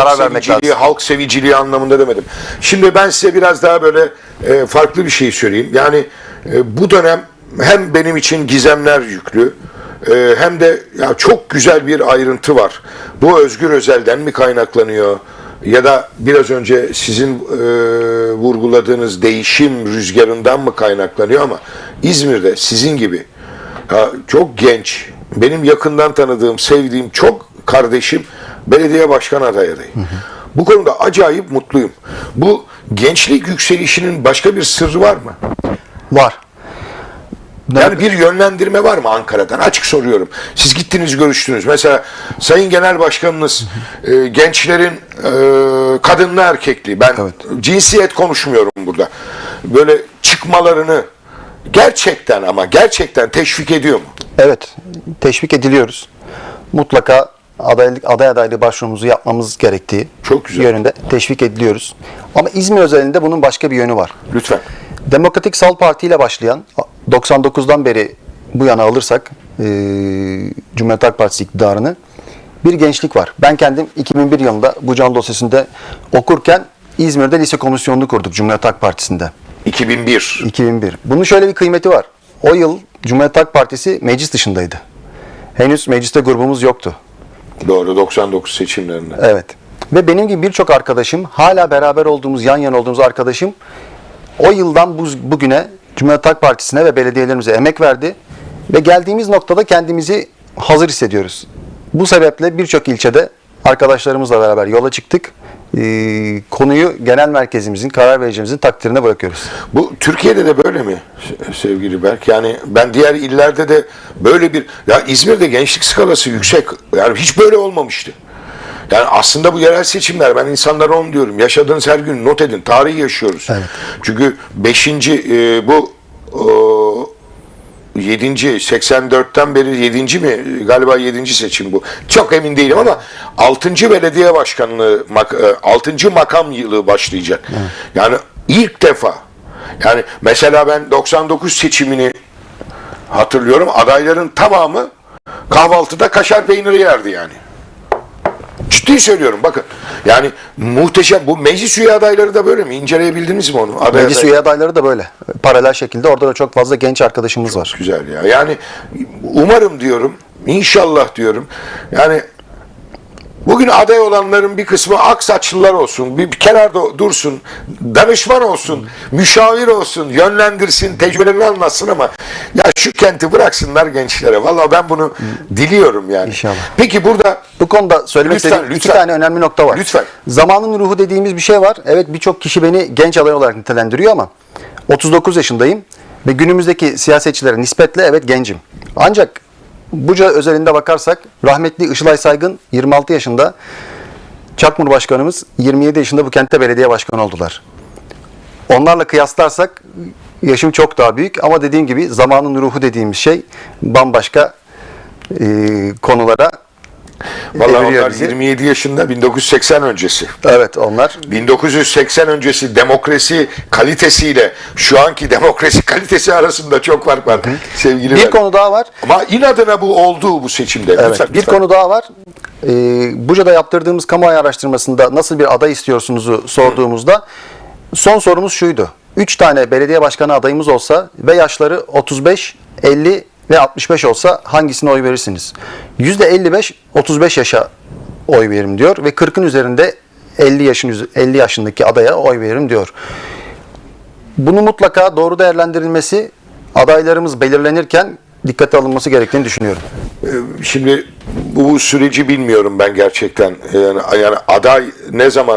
karar vermek lazım. halk seviciliği anlamında demedim. Şimdi ben size biraz daha böyle e, farklı bir şey söyleyeyim. Yani e, bu dönem hem benim için gizemler yüklü e, hem de ya çok güzel bir ayrıntı var. Bu Özgür Özel'den mi kaynaklanıyor? Ya da biraz önce sizin e, vurguladığınız değişim rüzgarından mı kaynaklanıyor ama İzmir'de sizin gibi ya çok genç, benim yakından tanıdığım, sevdiğim çok kardeşim belediye başkan adayı adayı. Bu konuda acayip mutluyum. Bu gençlik yükselişinin başka bir sırrı var mı? Var. Yani bir yönlendirme var mı Ankara'dan? Açık soruyorum. Siz gittiniz görüştünüz. Mesela Sayın Genel Başkanınız e, gençlerin e, kadınlı erkekli. Ben Evet. cinsiyet konuşmuyorum burada. Böyle çıkmalarını gerçekten ama gerçekten teşvik ediyor mu? Evet, teşvik ediliyoruz. Mutlaka adaylık aday adaylığı başvurumuzu yapmamız gerektiği Çok güzel. yönünde teşvik ediliyoruz. Ama İzmir özelinde bunun başka bir yönü var. Lütfen. Demokratik Sal Parti ile başlayan 99'dan beri bu yana alırsak e, Cumhuriyet Halk Partisi iktidarını bir gençlik var. Ben kendim 2001 yılında bu can dosyasında okurken İzmir'de lise komisyonunu kurduk Cumhuriyet Halk Partisi'nde. 2001. 2001. Bunun şöyle bir kıymeti var. O yıl Cumhuriyet Halk Partisi meclis dışındaydı. Henüz mecliste grubumuz yoktu. Doğru 99 seçimlerinde. Evet. Ve benim gibi birçok arkadaşım, hala beraber olduğumuz, yan yana olduğumuz arkadaşım o yıldan bu, bugüne Cumhuriyet Halk Partisi'ne ve belediyelerimize emek verdi. Ve geldiğimiz noktada kendimizi hazır hissediyoruz. Bu sebeple birçok ilçede arkadaşlarımızla beraber yola çıktık. Ee, konuyu genel merkezimizin, karar vericimizin takdirine bırakıyoruz. Bu Türkiye'de de böyle mi se- sevgili Berk? Yani ben diğer illerde de böyle bir ya İzmir'de gençlik skalası yüksek. Yani hiç böyle olmamıştı. Yani aslında bu yerel seçimler ben insanlara onu diyorum. Yaşadığınız her gün not edin. Tarihi yaşıyoruz. Çünkü 5. bu o, 7. 84'ten beri 7. mi? Galiba 7. seçim bu. Çok emin değilim ama 6. belediye başkanlığı 6. makam yılı başlayacak. Yani ilk defa yani mesela ben 99 seçimini hatırlıyorum. Adayların tamamı kahvaltıda kaşar peyniri yerdi yani. Ciddi söylüyorum bakın. Yani muhteşem. Bu meclis üye adayları da böyle mi? İnceleyebildiniz mi onu? Aday Meclis aday- üye adayları da böyle. Paralel şekilde orada da çok fazla genç arkadaşımız var. Güzel ya. Yani umarım diyorum, inşallah diyorum. Yani bugün aday olanların bir kısmı ak saçlılar olsun, bir, bir kenarda dursun, danışman olsun, müşavir olsun, yönlendirsin, tecrübelerini anlatsın ama ya şu kenti bıraksınlar gençlere. Vallahi ben bunu diliyorum yani. İnşallah. Peki burada Bu konuda söylemek Lütfen, istediğim iki lütfen. tane önemli nokta var. Lütfen. Zamanın ruhu dediğimiz bir şey var. Evet birçok kişi beni genç aday olarak nitelendiriyor ama 39 yaşındayım ve günümüzdeki siyasetçilere nispetle evet gencim. Ancak Buca özelinde bakarsak rahmetli Işılay Saygın 26 yaşında Çakmur Başkanımız 27 yaşında bu kentte belediye başkanı oldular. Onlarla kıyaslarsak yaşım çok daha büyük ama dediğim gibi zamanın ruhu dediğimiz şey bambaşka e, konulara vallahi onlar bizi. 27 yaşında 1980 öncesi. Evet onlar 1980 öncesi demokrasi kalitesiyle şu anki demokrasi kalitesi arasında çok fark var sevgili bir Berk. konu daha var. Ama inadına bu oldu bu seçimde. Evet, Lütfen, bir lütfen. konu daha var. Ee, Buca'da yaptırdığımız kamuoyu araştırmasında nasıl bir aday istiyorsunuzu sorduğumuzda son sorumuz şuydu. 3 tane belediye başkanı adayımız olsa ve yaşları 35, 50 ve 65 olsa hangisine oy verirsiniz? %55 35 yaşa oy veririm diyor ve 40'ın üzerinde 50 yaşın üz- 50 yaşındaki adaya oy veririm diyor. Bunu mutlaka doğru değerlendirilmesi adaylarımız belirlenirken dikkate alınması gerektiğini düşünüyorum. Ee, Şimdi bu süreci bilmiyorum ben gerçekten. Yani, yani aday ne zaman